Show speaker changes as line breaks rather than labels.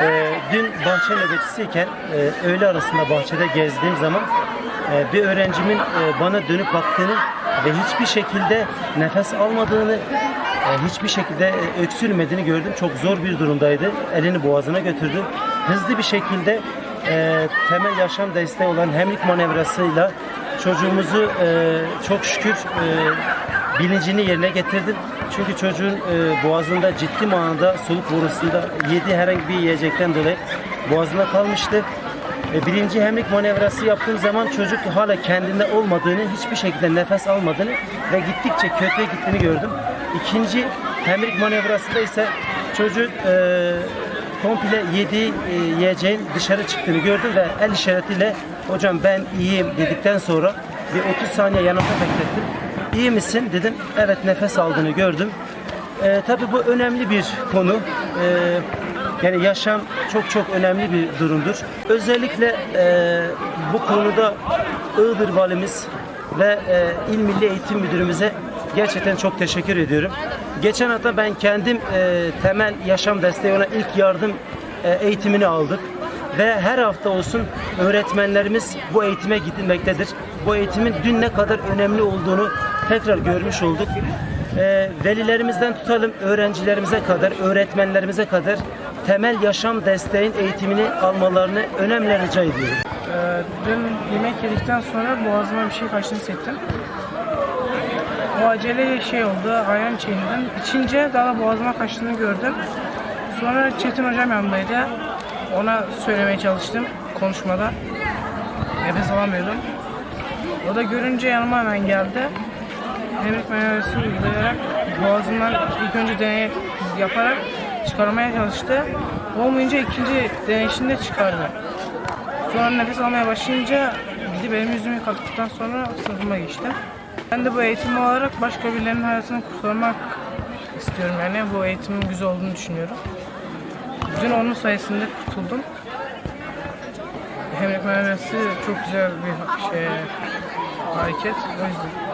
Ee, dün bahçe nöbetisiyken e, öğle arasında bahçede gezdiğim zaman e, bir öğrencimin e, bana dönüp baktığını ve hiçbir şekilde nefes almadığını, hiçbir şekilde e, öksürmediğini gördüm. Çok zor bir durumdaydı. Elini boğazına götürdü. Hızlı bir şekilde e, temel yaşam desteği olan hemlik manevrasıyla çocuğumuzu e, çok şükür e, bilincini yerine getirdim. Çünkü çocuğun e, boğazında ciddi manada soluk borusunda yediği herhangi bir yiyecekten dolayı boğazında kalmıştı. E, birinci hemlik manevrası yaptığım zaman çocuk hala kendinde olmadığını, hiçbir şekilde nefes almadığını ve gittikçe kötüye gittiğini gördüm. İkinci hemlik manevrasında ise çocuk e, komple yediği e, yiyeceğin dışarı çıktığını gördüm ve el işaretiyle hocam ben iyiyim dedikten sonra bir 30 saniye yanımda beklettim. İyi misin dedim. Evet nefes aldığını gördüm. Ee, tabii bu önemli bir konu. Ee, yani yaşam çok çok önemli bir durumdur. Özellikle e, bu konuda Iğdır Valimiz ve e, İl Milli Eğitim Müdürümüze gerçekten çok teşekkür ediyorum. Geçen hafta ben kendim e, temel yaşam desteği olan ilk yardım e, eğitimini aldık ve her hafta olsun öğretmenlerimiz bu eğitime gidilmektedir. Bu eğitimin dün ne kadar önemli olduğunu tekrar görmüş olduk. Ee, velilerimizden tutalım öğrencilerimize kadar, öğretmenlerimize kadar temel yaşam desteğin eğitimini almalarını önemli rica ediyorum.
Ee, dün yemek yedikten sonra boğazıma bir şey kaçtığını hissettim. O acele şey oldu, ayran içeydim. İçince daha da boğazıma kaçtığını gördüm. Sonra Çetin hocam yanımdaydı. Ona söylemeye çalıştım konuşmada. Nefes alamıyordum. O da görünce yanıma hemen geldi. Hemlik manevrası uygulayarak boğazımdan ilk önce deney yaparak çıkarmaya çalıştı. Olmayınca ikinci deneyişinde çıkardı. Sonra nefes almaya başlayınca gidip benim yüzümü yıkadıktan sonra sınıfıma geçtim. Ben de bu eğitim olarak başka birilerinin hayatını kurtarmak istiyorum yani. Bu eğitimin güzel olduğunu düşünüyorum. Dün onun sayesinde kurtuldum. Hemlik manevrası çok güzel bir şey, hareket. O yüzden.